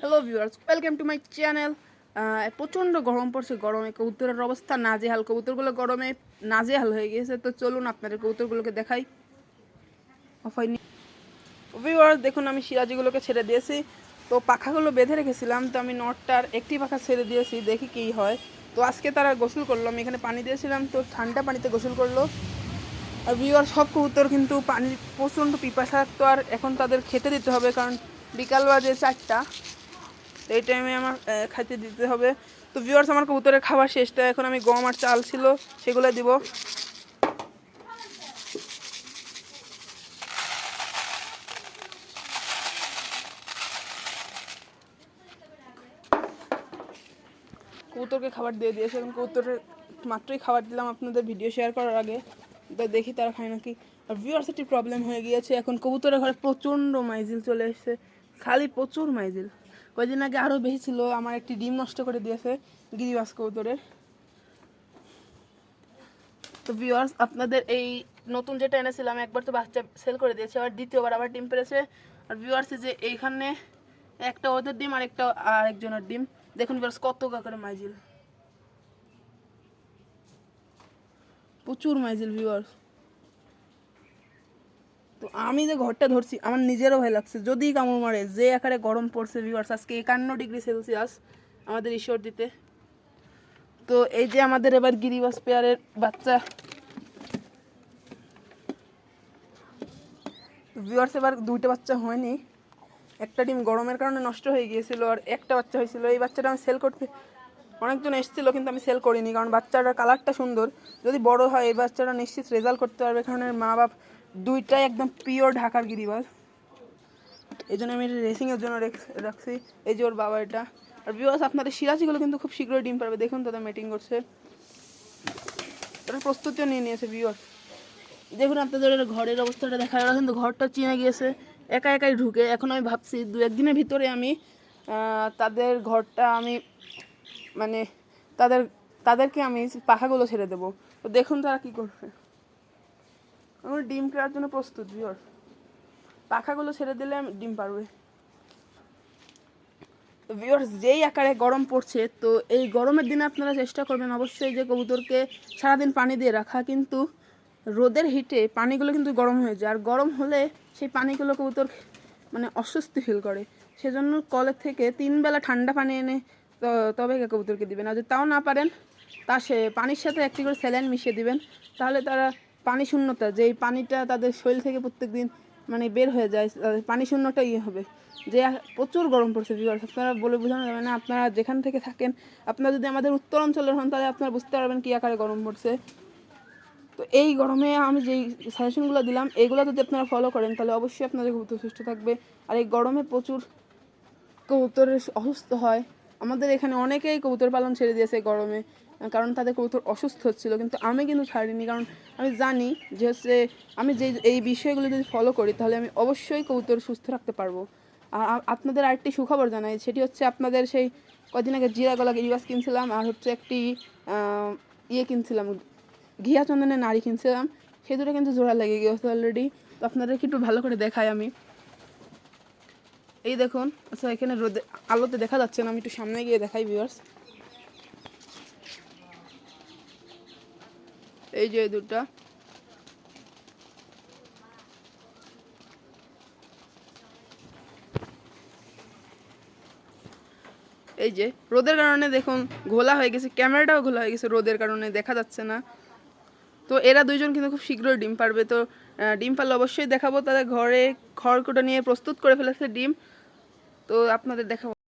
Hello viewers welcome to my channel প্রচণ্ড গরম পড়ছে, গরমে কবুতরের অবস্থা নাজেহাল। কবুতরগুলো গরমে নাজেহাল হয়ে গিয়েছে, তো চলুন আপনাদের কবুতরগুলোকে দেখাই। ভিউয়ার্স দেখুন, আমি সিরাজিগুলোকে ছেড়ে দিয়েছি। তো পাখাগুলো বেঁধে রেখেছিলাম, তো আমি নটটার একটি পাখা ছেড়ে দিয়েছি, দেখি কী হয়। তো আজকে তারা গোসল করল, আমি এখানে পানি দিয়েছিলাম, তো ঠান্ডা পানিতে গোসল করল। আর ভিউয়ার সব কবুতর কিন্তু পানির প্রচণ্ড পিপাসা তো আর এখন তাদের খেতে দিতে হবে, কারণ বিকাল বাজে চারটা তো এই টাইমে আমার খাইতে দিতে হবে। তো ভিউয়ার্স আমার কবুতরের খাবার শেষটা এখন আমি গম আর চাল ছিল, সেগুলো দিব। কবুতরকে খাবার দিয়ে দিয়েছে। এবং কবুতরের মাত্রই খাবার দিলাম। আপনাদের ভিডিও শেয়ার করার আগে। দেখি তারা খায় নাকি। আর ভিউয়ার্স একটি প্রবলেম হয়ে গিয়েছে। এখন কবুতরের ঘরে প্রচণ্ড মাইজিল চলে এসেছে। খালি প্রচুর মাইজিল। কয়েকদিন আগে আরও বেশি ছিল, আমার একটি ডিম নষ্ট করে দিয়েছে গিরিবাস কবুতরের। তো ভিউয়ার্স আপনাদের এই নতুন যেটা এনেছিলাম, একবার তো বাচ্চা সেল করে দিয়েছে, আবার দ্বিতীয়বার আবার ডিম পেরেছে। আর ভিউয়ার্স যে এইখানে একটা ওদের ডিম আর একটা আরেকজনের ডিম। দেখুন ভিউয়ার্স কত করে মাইজিল। প্রচুর মাইজিল ভিউয়ার্স তো আমি যে ঘরটা ধরছি, আমার নিজেরও ভয় লাগছে। যদি কামড় মারে, যে আকারে গরম পড়ছে ভিউয়ার্স আজকে একান্ন ডিগ্রি সেলসিয়াস আমাদের ঈশ্বর দিতে তো এই যে আমাদের এবার গিরিবাস পেয়ারের বাচ্চা। ভিউয়ার্স এবার দুইটা বাচ্চা হয়নি। একটা ডিম গরমের কারণে নষ্ট হয়ে গিয়েছিল আর একটা বাচ্চা হয়েছিল। এই বাচ্চাটা আমি সেল করতে অনেকজন এসেছিল, কিন্তু আমি সেল করিনি, কারণ বাচ্চাটার কালারটা সুন্দর। যদি বড় হয়, এই বাচ্চাটা নিশ্চিত রেজাল্ট করতে পারবে, কারণ মা বাপ দুইটাই একদম পিওর ঢাকার গিরিবাস এই জন্য আমি রেসিংয়ের জন্য রেখ- রাখছি। এই যে ওর বাবা এটা। আর বিবাস আপনাদের সিরাজিগুলো কিন্তু খুব শীঘ্রই ডিম পারবে। দেখুন তাদের মিটিং করছে। তারা প্রস্তুতিও নিয়ে নিয়েছে বিয়ার্স দেখুন আপনাদের ঘরের অবস্থাটা দেখা গেল কিন্তু ঘরটা চিনে গিয়েছে। একা একাই ঢুকে। এখন আমি ভাবছি দু, একদিনের ভিতরে আমি তাদের ঘরটা আমি মানে তাদের তাদেরকে আমি পাখাগুলো ছেড়ে দেবো। তো দেখুন তারা কী করবে আমার ডিম কেনার জন্য প্রস্তুত, বিয়র। পাখাগুলো ছেড়ে দিলে আমি ডিম পারবে। ভিউয়ার্স যেই আকারে গরম পড়ছে, তো এই গরমের দিনে আপনারা চেষ্টা করবেন অবশ্যই যে কবুতরকে সারাদিন পানি দিয়ে রাখা, কিন্তু রোদের হিটে পানিগুলো কিন্তু গরম হয়ে যায়। আর গরম হলে সেই পানিগুলো কবুতর মানে অস্বস্তি ফিল করে। সেজন্য কলের থেকে তিন বেলা ঠান্ডা পানি এনে তবে কবুতরকে দিবেন। আর যদি তাও না পারেন, তা সে পানির সাথে একটি করে স্যালাইন মিশিয়ে দিবেন। তাহলে তারা পানি শূন্যতা যে পানিটা তাদের শরীর থেকে প্রত্যেক দিন মানে বের হয়ে যায়, তাদের পানি শূন্যটা ইয়ে হবে। যে প্রচুর গরম পড়ছে ভিউয়ার্স আপনারা বলে বোঝানো যাবে না, আপনারা যেখান থেকে থাকেন, আপনারা যদি আমাদের উত্তর অঞ্চলের হন, তাহলে আপনারা বুঝতে পারবেন কী আকারে গরম পড়ছে। তো এই গরমে আমি যেই সাজেশনগুলো দিলাম এইগুলো যদি আপনারা ফলো করেন, তাহলে অবশ্যই আপনাদের কবুতর সুস্থ থাকবে। আর এই গরমে প্রচুর কবুতরের অসুস্থ হয়। আমাদের এখানে অনেকেই কবুতর পালন ছেড়ে দিয়েছে গরমে। কারণ তাদের কবুতর অসুস্থ হচ্ছিল কিন্তু আমি কিন্তু ছাড়িনি, কারণ আমি জানি যে হচ্ছে আমি যে এই বিষয়গুলো যদি ফলো করি, তাহলে আমি অবশ্যই কবুতর সুস্থ রাখতে পারব। আর আপনাদের আরেকটি সুখবর জানাই, সেটি হচ্ছে আপনাদের সেই কদিন আগে জিরা গলা গিরিবাস কিনছিলাম, আর হচ্ছে একটি ইয়ে কিনছিলাম, ঘিয়া চন্দনের নাড়ি কিনছিলাম, সেই দুটো কিন্তু জোড়া লেগে গেছে অলরেডি তো আপনাদেরকে একটু ভালো করে দেখাই আমি। এই দেখুন আচ্ছা এখানে রোদে, আলোতে দেখা যাচ্ছে না, আমি একটু সামনে গিয়ে দেখাই ভিউয়ার্স এই যে দুটা। এই যে, রোদের কারণে দেখুন ঘোলা হয়ে গেছে, ক্যামেরাটাও ঘোলা হয়ে গেছে রোদের কারণে, দেখা যাচ্ছে না। তো এরা দুইজন কিন্তু খুব শীঘ্রই ডিম পারবে, তো ডিম পারলে অবশ্যই দেখাবো, তাদের ঘরে খড়কুটো নিয়ে প্রস্তুত করে ফেলেছে ডিম। তো আপনাদের দেখাবো।